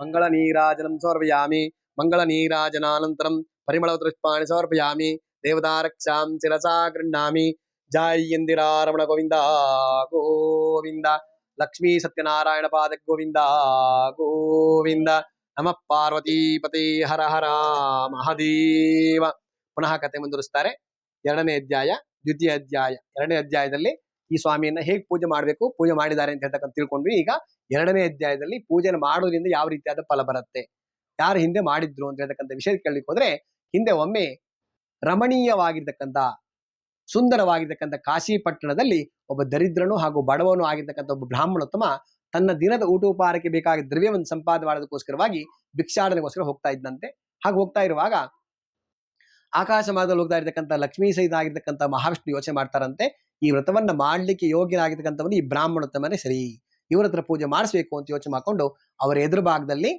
ಮಂಗಳ ನೀರಾಜನಂ ಸಮರ್ಪಯಾಮಿ ಮಂಗಳ ನೀರಾಜನಾನಂತರಂ ಪರಿಮಳ ಪುಷ್ಪಾಣಿ ಸಮರ್ಪಯಾಮಿ ದೇವತಾರಕ್ಷಾಂ ಶಿರಸಾ ಗೃಹಾಮಿ ಇಂದಿರಾರಮಣ ಗೋವಿಂದ ಗೋವಿಂದ ಲಕ್ಷ್ಮೀ ಸತ್ಯನಾರಾಯಣ ಪಾದ ಗೋವಿಂದ ಗೋವಿಂದ ಪಾರ್ವತಿ ಪಾರ್ವತೀಪತಿ ಹರ ಹರ ಮಹಾದೇವ ಪುನಃ ಕತೆ ಮುಂದುವರಿಸ್ತಾರೆ? ಎರಡನೇ ಅಧ್ಯಾಯ, ದ್ವಿತೀಯ ಅಧ್ಯಾಯ, ಎರಡನೇ ಅಧ್ಯಾಯದಲ್ಲಿ ಈ ಸ್ವಾಮಿಯನ್ನ ಹೇಗೆ ಪೂಜೆ ಮಾಡಬೇಕು, ಪೂಜೆ ಮಾಡಿದ್ದಾರೆ ಅಂತ ಹೇಳ್ತಕ್ಕಂಥ ತಿಳ್ಕೊಂಡ್ವಿ. ಈಗ ಎರಡನೇ ಅಧ್ಯಾಯದಲ್ಲಿ ಪೂಜೆನ ಮಾಡೋದ್ರಿಂದ ಯಾವ ರೀತಿಯಾದ ಫಲ ಬರುತ್ತೆ, ಯಾರು ಹಿಂದೆ ಮಾಡಿದ್ರು ಅಂತ ಹೇಳ್ತಕ್ಕಂಥ ವಿಷಯ ಕೇಳಲಿಕ್ಕೆ ಹೋದ್ರೆ, ಹಿಂದೆ ಒಮ್ಮೆ ರಮಣೀಯವಾಗಿರ್ತಕ್ಕಂಥ, ಸುಂದರವಾಗಿರ್ತಕ್ಕಂಥ ಕಾಶಿ ಪಟ್ಟಣದಲ್ಲಿ ಒಬ್ಬ ದರಿದ್ರನು ಹಾಗೂ ಬಡವನು ಆಗಿರ್ತಕ್ಕಂಥ ಒಬ್ಬ ಬ್ರಾಹ್ಮಣೋತ್ತಮ ತನ್ನ ದಿನದ ಊಟೋಪಹಾರಕ್ಕೆ ಬೇಕಾದ ದ್ರವ್ಯವನ್ನು ಸಂಪಾದನೆ ಮಾಡೋದಕ್ಕೋಸ್ಕರವಾಗಿ ಭಿಕ್ಷಾಟನೆಗೋಸ್ಕರ ಹೋಗ್ತಾ ಇದ್ದಂತೆ ಹಾಗೆ ಹೋಗ್ತಾ ಇರುವಾಗ ಆಕಾಶ ಮಾರ್ಗದಲ್ಲಿ ಹೋಗ್ತಾ ಇರ್ತಕ್ಕಂಥ ಲಕ್ಷ್ಮೀ ಸಹಿತ ಆಗಿರ್ತಕ್ಕಂಥ ಮಹಾವಿಷ್ಣು ಯೋಚನೆ ಮಾಡ್ತಾರಂತೆ. ಈ ವ್ರತವನ್ನ ಮಾಡ್ಲಿಕ್ಕೆ ಯೋಗ್ಯನಾಗಿರ್ತಕ್ಕಂಥವನು ಈ ಬ್ರಾಹ್ಮಣೋತ್ತಮನೇ ಸರಿ. ಇವರ ಹತ್ರ ಪೂಜೆ ಮಾಡಿಸ್ಬೇಕು ಅಂತ ಯೋಚನೆ ಮಾಡ್ಕೊಂಡು ಅವರ ಎದುರು ಭಾಗದಲ್ಲಿ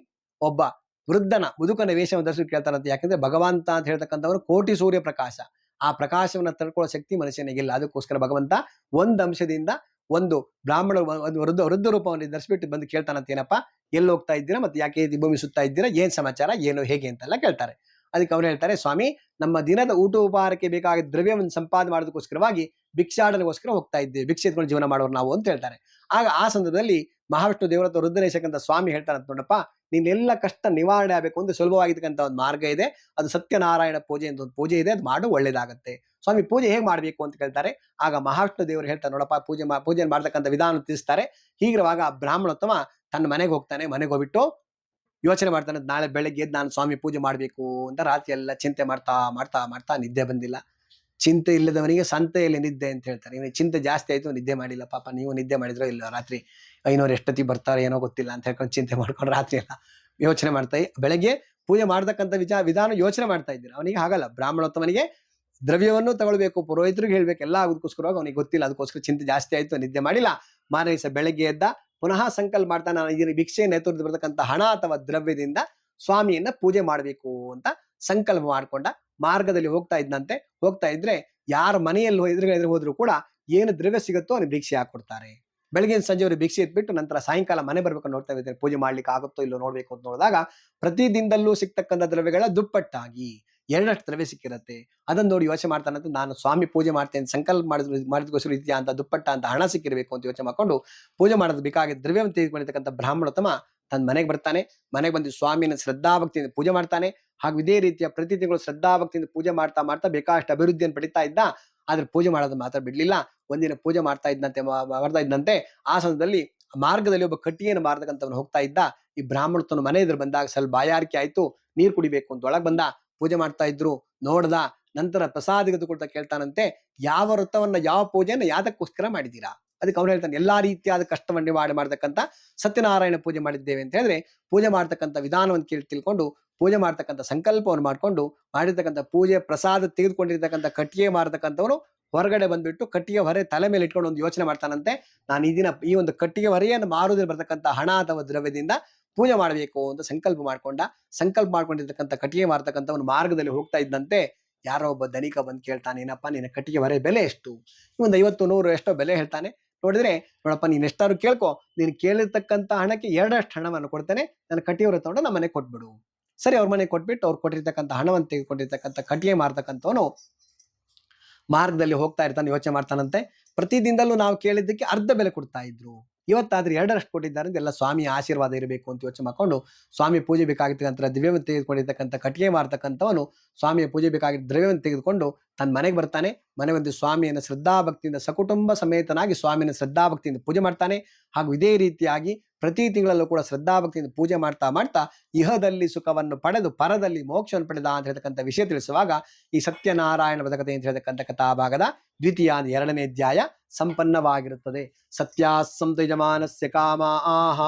ಒಬ್ಬ ವೃದ್ಧನ, ಮುದುಕನ ವೇಷವನ್ನು ಧರಿಸಿ ಕೇಳ್ತಾರಂತೆ ಯಾಕಂದ್ರೆ ಭಗವಂತ ಅಂತ ಹೇಳ್ತಕ್ಕಂಥವನು ಕೋಟಿ ಸೂರ್ಯ ಪ್ರಕಾಶ. ಆ ಪ್ರಕಾಶವನ್ನ ತಡ್ಕೊಳ್ಳೋ ಶಕ್ತಿ ಮನುಷ್ಯನಿಗಿಲ್ಲ. ಅದಕ್ಕೋಸ್ಕರ ಭಗವಂತ ಒಂದು ಅಂಶದಿಂದ ಒಂದು ಬ್ರಾಹ್ಮಣ ವೃದ್ಧ ವೃದ್ಧ ರೂಪವನ್ನು ಧರಿಸ್ಬಿಟ್ಟು ಬಂದು ಕೇಳ್ತಾನಂತ, ಏನಪ್ಪ? ಎಲ್ಲಿ ಹೋಗ್ತಾ ಇದ್ದೀರಾ ಮತ್ತೆ ಯಾಕೆ ಭೂಮಿ ಸುತ್ತಾ ಇದ್ದೀರಾ? ಏನ್ ಸಮಾಚಾರ? ಏನು? ಹೇಗೆ ಅಂತೆಲ್ಲ ಕೇಳ್ತಾರೆ. ಅದಕ್ಕೆ ಅವ್ರು ಹೇಳ್ತಾರೆ, ಸ್ವಾಮಿ, ನಮ್ಮ ದಿನದ ಊಟ ಉಪಹಾರಕ್ಕೆ ಬೇಕಾದ ದ್ರವ್ಯವನ್ನು ಸಂಪಾದನೆ ಮಾಡೋದಕ್ಕೋಸ್ಕರವಾಗಿ ಭಿಕ್ಷಾಟನೆಗೋಸ್ಕರ ಹೋಗ್ತಾ ಇದ್ದೇವೆ. ಭಿಕ್ಷೆ ಎತ್ಕೊಂಡು ಜೀವನ ಮಾಡೋರು ನಾವು ಅಂತ ಹೇಳ್ತಾರೆ. ಆಗ ಆ ಸಂದರ್ಭದಲ್ಲಿ ಮಹಾವಿಷ್ಣು ದೇವರತ್ವ ರುದ್ರೇಶಕ್ಕಂತ ಸ್ವಾಮಿ ಹೇಳ್ತಾರಂತ ನೋಡಪ್ಪ ನಿನ್ನೆಲ್ಲ ಕಷ್ಟ ನಿವಾರಣೆ ಆಗಬೇಕು ಅಂತ ಸುಲಭವಾಗಿರ್ತಕ್ಕಂಥ ಒಂದು ಮಾರ್ಗ ಇದೆ. ಅದು ಸತ್ಯನಾರಾಯಣ ಪೂಜೆ ಅಂತ ಒಂದು ಪೂಜೆ ಇದೆ. ಅದು ಮಾಡು, ಒಳ್ಳೇದಾಗುತ್ತೆ. ಸ್ವಾಮಿ, ಪೂಜೆ ಹೇಗೆ ಮಾಡಬೇಕು? ಅಂತ ಕೇಳ್ತಾರೆ. ಆಗ ಮಹಾವಿಷ್ಣು ದೇವರು ಹೇಳ್ತಾರೆ, ನೋಡಪ್ಪ, ಪೂಜೆ ಮಾ ಪೂಜೆ ಮಾಡ್ತಕ್ಕಂಥ ವಿಧಾನ ತಿಳಿಸ್ತಾರೆ. ಹೀಗಿರುವಾಗ ಬ್ರಾಹ್ಮಣೋತ್ತಮ ತನ್ನ ಮನೆಗೆ ಹೋಗ್ತಾನೆ. ಮನೆಗೆ ಹೋಗ್ಬಿಟ್ಟು ಯೋಚನೆ ಮಾಡ್ತಾನೆ, ನಾಳೆ ಬೆಳಗ್ಗೆ ಎದ್ದು ನಾನು ಸ್ವಾಮಿ ಪೂಜೆ ಮಾಡಬೇಕು ಅಂತ ರಾತ್ರಿ ಎಲ್ಲ ಚಿಂತೆ ಮಾಡ್ತಾ ಮಾಡ್ತಾ ಮಾಡ್ತಾ ನಿದ್ದೆ ಬಂದಿಲ್ಲ. ಚಿಂತೆ ಇಲ್ಲದವನಿಗೆ ಸಂತೆಯಲ್ಲಿ ನಿದ್ದೆ ಅಂತ ಹೇಳ್ತಾರೆ. ಇವನಿಗೆ ಚಿಂತೆ ಜಾಸ್ತಿ ಆಯಿತು, ನಿದ್ದೆ ಮಾಡಿಲ್ಲ. ಪಾಪ ನೀವು ನಿದ್ದೆ ಮಾಡಿದ್ರೋ ಇಲ್ಲ ರಾತ್ರಿ, ಐನೂರು ಎಷ್ಟೊತ್ತಿಗೆ ಬರ್ತಾರೆ, ಏನೋ ಗೊತ್ತಿಲ್ಲ ಅಂತ ಹೇಳ್ಕೊಂಡು ಚಿಂತೆ ಮಾಡ್ಕೊಂಡು ರಾತ್ರಿ ಎಲ್ಲ ಯೋಚನೆ ಮಾಡ್ತಾ ಬೆಳಗ್ಗೆ ಪೂಜೆ ಮಾಡ್ತಕ್ಕಂಥ ವಿಚಾರ ವಿಧಾನ ಯೋಚನೆ ಮಾಡ್ತಾ ಇದ್ದೀರಿ. ಅವನಿಗೆ ಆಗಲ್ಲ ಬ್ರಾಹ್ಮಣೋತ್ತಮನಿಗೆ ದ್ರವ್ಯವನ್ನು ತಗೊಳ್ಬೇಕು. ಪುರೋಹಿತರಿಗೆ ಹೇಳ್ಬೇಕು. ಎಲ್ಲ ಆಗೋದಕ್ಕೋಸ್ಕರವಾಗಿ ಅವನಿಗೆ ಗೊತ್ತಿಲ್ಲ. ಅದಕ್ಕೋಸ್ಕರ ಚಿಂತೆ ಜಾಸ್ತಿ ಆಯಿತು, ನಿದ್ದೆ ಮಾಡಿಲ್ಲ. ಮಾರನೇ ದಿವಸ ಬೆಳಗ್ಗೆ ಎದ್ದ ಪುನಃ ಸಂಕಲ್ಪ ಮಾಡ್ತಾ ನಾನು ಇದನ್ನು ಭಿಕ್ಷೆ ನೇತೃತ್ವ ಬರತಕ್ಕಂಥ ಹಣ ಅಥವಾ ದ್ರವ್ಯದಿಂದ ಸ್ವಾಮಿಯನ್ನ ಪೂಜೆ ಮಾಡಬೇಕು ಅಂತ ಸಂಕಲ್ಪ ಮಾಡ್ಕೊಂಡ ಮಾರ್ಗದಲ್ಲಿ ಹೋಗ್ತಾ ಇದ್ದಂತೆ ಹೋಗ್ತಾ ಇದ್ರೆ ಯಾರ ಮನೆಯಲ್ಲಿ ಎದುರುಗಡೆ ಎದುರು ಹೋದ್ರು ಕೂಡ ಏನು ದ್ರವ್ಯ ಸಿಗುತ್ತೋ ಅವ್ನಿಗೆ ಭಿಕ್ಷೆ ಹಾಕೊಡ್ತಾರೆ. ಬೆಳಗಿನ ಸಂಜೆ ಅವರು ಭಿಕ್ಷೆ ಎತ್ಬಿಟ್ಟು ನಂತರ ಸಾಯಂಕಾಲ ಮನೆ ಬರ್ಬೇಕು ನೋಡ್ತಾ ಇದ್ದಾರೆ. ಪೂಜೆ ಮಾಡ್ಲಿಕ್ಕೆ ಆಗುತ್ತೋ ಇಲ್ಲೋ ನೋಡ್ಬೇಕು ಅಂತ ನೋಡಿದಾಗ ಪ್ರತಿ ದಿನದಲ್ಲೂ ಸಿಗ್ತಕ್ಕಂಥ ದ್ರವ್ಯಗಳ ದುಪ್ಪಟ್ಟಾಗಿ ಎರಡಷ್ಟು ದ್ರವ್ಯ ಸಿಕ್ಕಿರತ್ತೆ ಅದನ್ನ ನೋಡಿ ಯೋಚನೆ ಮಾಡ್ತಾನಂತ ನಾನು ಸ್ವಾಮಿ ಪೂಜೆ ಮಾಡ್ತೇನೆ, ಸಂಕಲ್ಪ ಮಾಡಿದ ಮಾಡಿದಕ್ಕೋಸ್ಕರ ಇದೆಯಾ ಅಂತ ದುಪ್ಪಟ್ಟ ಅಂತ ಹಣ ಸಿಕ್ಕಿರಬೇಕು ಅಂತ ಯೋಚನೆ ಮಾಡ್ಕೊಂಡು ಪೂಜೆ ಮಾಡೋದು ಬೇಕಾಗಿ ದ್ರವ್ಯವನ್ನು ತೆಗೆದುಕೊಂಡಿರ್ತಕ್ಕಂಥ ಬ್ರಾಹ್ಮಣೋತ್ತಮ ತನ್ನ ಮನೆಗೆ ಬರ್ತಾನೆ. ಮನೆಗೆ ಬಂದು ಸ್ವಾಮಿನ ಶ್ರದ್ಧಾಭಕ್ತಿಯಿಂದ ಪೂಜೆ ಮಾಡ್ತಾನೆ. ಹಾಗೂ ಇದೇ ರೀತಿಯ ಪ್ರತಿ ತಿಂಗಳು ಶ್ರದ್ಧಾಭಕ್ತಿಯಿಂದ ಪೂಜೆ ಮಾಡ್ತಾ ಮಾಡ್ತಾ ಬೇಕಾಷ್ಟು ಅಭಿವೃದ್ಧಿಯನ್ನು ಪಡಿತಾ ಇದ್ದ, ಆದ್ರೆ ಪೂಜೆ ಮಾಡೋದು ಮಾತ್ರ ಬಿಡ್ಲಿಲ್ಲ. ಒಂದಿನ ಪೂಜೆ ಮಾಡ್ತಾ ಇದ್ದಂತೆ ಮಾಡ್ತಾ ಇದ್ದಂತೆ ಆ ಸಮಯದಲ್ಲಿ ಮಾರ್ಗದಲ್ಲಿ ಒಬ್ಬ ಕಟ್ಟಿಗೆಯನ್ನು ಮಾರತಕ್ಕಂಥವ್ನು ಹೋಗ್ತಾ ಇದ್ದ. ಈ ಬ್ರಾಹ್ಮಣತನ ಮನೆ ಎದುರು ಬಂದಾಗ ಸ್ವಲ್ಪ ಬಾಯಾರಿಕೆ ಆಯ್ತು, ನೀರು ಕುಡಿಬೇಕು ಅಂತ ಒಳಗ್ ಬಂದ. ಪೂಜೆ ಮಾಡ್ತಾ ಇದ್ರು ನೋಡ್ದ, ನಂತರ ಪ್ರಸಾದ ತೆಗೆದುಕೊಳ್ತಾ ಕೇಳ್ತಾನಂತೆ, ಯಾವ ವೃತ್ತವನ್ನ ಯಾವ ಪೂಜೆಯನ್ನ ಯಾವುದಕ್ಕೋಸ್ಕರ ಮಾಡಿದ್ದೀರಾ? ಅದಕ್ಕೆ ಅವ್ನು ಹೇಳ್ತಾನೆ, ಎಲ್ಲಾ ರೀತಿಯಾದ ಕಷ್ಟವನ್ನು ಮಾಡಿ ಮಾಡ್ತಕ್ಕಂಥ ಸತ್ಯನಾರಾಯಣ ಪೂಜೆ ಮಾಡಿದ್ದೇವೆ ಅಂತ ಹೇಳಿದ್ರೆ, ಪೂಜೆ ಮಾಡ್ತಕ್ಕಂಥ ವಿಧಾನವನ್ನು ಕೇಳಿ ತಿಳ್ಕೊಂಡು, ಪೂಜೆ ಮಾಡ್ತಕ್ಕಂಥ ಸಂಕಲ್ಪವನ್ನು ಮಾಡಿಕೊಂಡು, ಮಾಡಿರ್ತಕ್ಕಂಥ ಪೂಜೆ, ಪ್ರಸಾದ ತೆಗೆದುಕೊಂಡಿರ್ತಕ್ಕಂಥ ಕಟ್ಟಿಗೆ ಮಾರತಕ್ಕಂಥವನು ಹೊರಗಡೆ ಬಂದ್ಬಿಟ್ಟು ಕಟ್ಟಿಗೆ ಹೊರೆ ತಲೆ ಮೇಲೆ ಇಟ್ಕೊಂಡು ಒಂದು ಯೋಚನೆ ಮಾಡ್ತಾನಂತೆ, ನಾನು ಈ ದಿನ ಈ ಒಂದು ಕಟ್ಟಿಗೆ ಹೊರೆಯನ್ನು ಮಾರುವುದರಲ್ಲಿ ಬರ್ತಕ್ಕಂಥ ಹಣ ಅಥವಾ ದ್ರವ್ಯದಿಂದ ಪೂಜೆ ಮಾಡಬೇಕು ಅಂತ ಸಂಕಲ್ಪ ಮಾಡ್ಕೊಂಡ, ಸಂಕಲ್ಪ ಮಾಡ್ಕೊಂಡಿರ್ತಕ್ಕಂಥ ಕಟ್ಟಿಗೆ ಒಂದು ಮಾರ್ಗದಲ್ಲಿ ಹೋಗ್ತಾ ಇದ್ದಂತೆ ಯಾರೋ ಒಬ್ಬ ಧನಿಕ ಬಂದು ಕೇಳ್ತಾನೆ, ಏನಪ್ಪ, ನಿನ್ನ ಕಟ್ಟಿಗೆ ಹೊರೆ ಬೆಲೆ ಎಷ್ಟು? ಒಂದು ಐವತ್ತು, ನೂರು ಎಷ್ಟೋ ಬೆಲೆ ಹೇಳ್ತಾನೆ. ನೋಡಿದ್ರೆ, ನೋಡಪ್ಪ, ನೀನ್ ಎಷ್ಟಾದ್ರು ಕೇಳ್ಕೊ, ನೀನು ಕೇಳಿರ್ತಕ್ಕಂಥ ಹಣಕ್ಕೆ ಎರಡಷ್ಟು ಹಣವನ್ನು ಕೊಡ್ತೇನೆ, ನನ್ನ ಕಟ್ಟಿಗೆ ಹೊರೆ ತಗೊಂಡು ನಮ್ಮ ಮನೆಗೆ ಕೊಟ್ಬಿಡು. ಸರಿ, ಅವ್ರ ಮನೆಗೆ ಕೊಟ್ಬಿಟ್ಟು ಅವ್ರು ಕೊಟ್ಟಿರ್ತಕ್ಕಂಥ ಹಣವನ್ನು ತೆಗೆದುಕೊಂಡಿರ್ತಕ್ಕಂಥ ಕಟ್ಟಿಗೆ ಮಾರ್ತಕ್ಕಂಥವನು ಮಾರ್ಗದಲ್ಲಿ ಹೋಗ್ತಾ ಇರ್ತಾನೆ, ಯೋಚನೆ ಮಾಡ್ತಾನಂತೆ. ಪ್ರತಿದಿನದಲ್ಲೂ ನಾವು ಕೇಳಿದ್ದಕ್ಕೆ ಅರ್ಧ ಬೆಲೆ ಕೊಡ್ತಾ ಇದ್ರು. ಇವತ್ತಾದ್ರೆ ಎರಡರಷ್ಟು ಕೊಟ್ಟಿದ್ದಾರೆ ಅಂತ ಎಲ್ಲ ಸ್ವಾಮಿಯ ಆಶೀರ್ವಾದ ಇರಬೇಕು ಅಂತ ಯೋಚನೆ ಮಾಡ್ಕೊಂಡು ಸ್ವಾಮಿ ಪೂಜೆ ಬೇಕಾಗಿರ್ತಕ್ಕಂಥ ದ್ರವ್ಯವನ್ನು ತೆಗೆದುಕೊಂಡಿರ್ತಕ್ಕಂಥ ಕಟ್ಟಿಗೆ ಮಾಡ್ತಕ್ಕಂಥವನು ಸ್ವಾಮಿಯ ಪೂಜೆ ಬೇಕಾಗಿದ್ದ ದ್ರವ್ಯವನ್ನು ತೆಗೆದುಕೊಂಡು ತನ್ನ ಮನೆಗೆ ಬರ್ತಾನೆ. ಮನೆ ಬಂದು ಸ್ವಾಮಿಯನ್ನು ಶ್ರದ್ಧಾಭಕ್ತಿಯಿಂದ ಸಕುಟುಂಬ ಸಮೇತನಾಗಿ ಸ್ವಾಮಿಯನ್ನು ಶ್ರದ್ಧಾಭಕ್ತಿಯಿಂದ ಪೂಜೆ ಮಾಡ್ತಾನೆ. ಹಾಗೂ ಇದೇ ರೀತಿಯಾಗಿ ಪ್ರತಿ ತಿಂಗಳಲ್ಲೂ ಕೂಡ ಶ್ರದ್ಧಾಭಕ್ತಿಯಿಂದ ಪೂಜೆ ಮಾಡ್ತಾ ಮಾಡ್ತಾ ಇಹದಲ್ಲಿ ಸುಖವನ್ನು ಪಡೆದು ಪರದಲ್ಲಿ ಮೋಕ್ಷವನ್ನು ಪಡೆದ ಅಂತ ಹೇಳ್ತಕ್ಕಂಥ ವಿಷಯ ತಿಳಿಸುವಾಗ ಈ ಸತ್ಯನಾರಾಯಣ ವ್ರತಕತೆ ಅಂತ ಹೇಳ್ತಕ್ಕಂಥ ಕಥಾಭಾಗದ ದ್ವಿತೀಯ ಎರಡನೇ ಅಧ್ಯಾಯ ಸಂಪನ್ನವಾಗಿರುತ್ತದೆ. ಸತ್ಯಾಸಂತ ಯಜಮಾನಸ್ಯ ಕಾಮ ಆಹ.